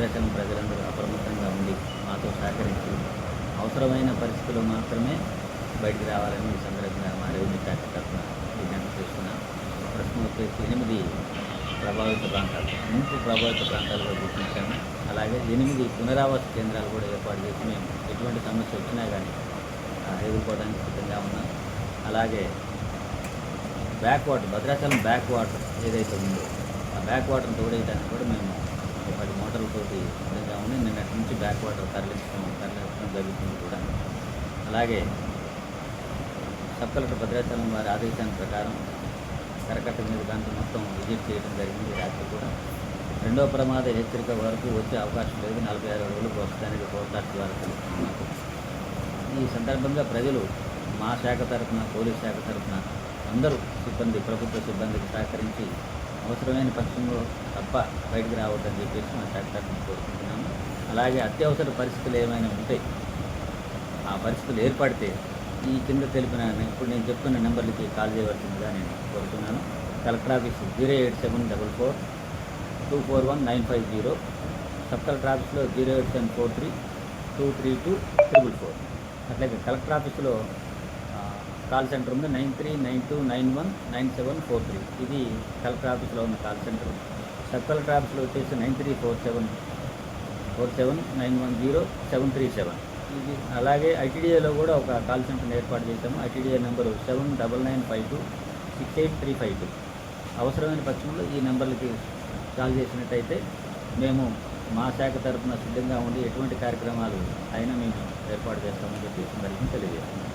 భద్రాచలం ప్రజలందరూ అప్రమత్తంగా ఉండి మాతో సహకరించి అవసరమైన పరిస్థితుల్లో మాత్రమే బయటికి రావాలని ఈ సందర్భంగా మా రెవెన్యూ శాఖ తరఫున విజ్ఞప్తి చేస్తున్నాం. ప్రస్తుతం వచ్చేసి ఎనిమిది ప్రభావిత ప్రాంతాలు ముంపు ప్రభావిత ప్రాంతాలుగా గుర్తించాము. అలాగే ఎనిమిది పునరావాస కేంద్రాలు కూడా ఏర్పాటు చేసి మేము ఎటువంటి సమస్య వచ్చినా కానీ ఎదుర్కోవడానికి సిద్ధంగా ఉన్నాం. అలాగే back water Bhadrachalam back water ఏదైతే ఉందో ఆ బ్యాక్ వాటర్ని తోడేయడానికి కూడా మేము ఒక పది మోటార్లతోటి నిన్నటి నుంచి బ్యాక్ వాటర్ తరలించడం తరలించడం జరుగుతుంది కూడా. అలాగే సబ్ కలెక్టర్ భద్రాచలం వారి ఆదేశాల ప్రకారం కరకట్ట మీద దాంట్లో మొత్తం విజిట్ చేయడం జరిగింది. రాత్రి కూడా రెండో ప్రమాద హెచ్చరిక వరకు వచ్చే అవకాశం లేదు. నలభై ఆరు రోజులకు వస్తానికి ఫోర్కాస్ట్ ద్వారా తెలుస్తున్నారు ఈ సందర్భంగా ప్రజలు మా శాఖ తరఫున పోలీస్ శాఖ తరఫున అందరూ సిబ్బంది ప్రభుత్వ సిబ్బందికి సహకరించి అవసరమైన పక్షంలో తప్ప బయటకు రావద్దని చెప్పేసి మా శాఖ కోరుకుంటున్నాము. అలాగే అత్యవసర పరిస్థితులు ఏమైనా ఉంటే ఆ పరిస్థితులు ఏర్పడితే ఈ కింద తెలిపిన ఇప్పుడు నేను చెప్తున్న నెంబర్లకి కాల్ చేయవలసిందిగా నేను కోరుతున్నాను. Collector office zero eight seven double four two four one nine five zero sub collector ఆఫీస్లో zero eight seven four three two three two triple four. అట్లాగే కలెక్టర్ ఆఫీస్లో కాల్ సెంటర్ ఉంది. Nine three nine two nine one nine seven four three. ఇది collector ఆఫీస్లో ఉన్న call centre sub collector ఆఫీస్లో వచ్చేసి nine three four seven four seven nine one zero seven three seven. ఇది అలాగే ఐటీడీఏలో కూడా ఒక కాల్ సెంటర్ని ఏర్పాటు చేశాము. ITDA number seven double nine five two six eight three five two అవసరమైన పక్షంలో ఈ నెంబర్లకి కాల్ చేసినట్టయితే మేము మా శాఖ తరఫున సిద్ధంగా ఉండి ఎటువంటి కార్యక్రమాలు అయినా మేము ఏర్పాటు చేస్తామని చెప్పి ఈ తెలియజేస్తున్నాం.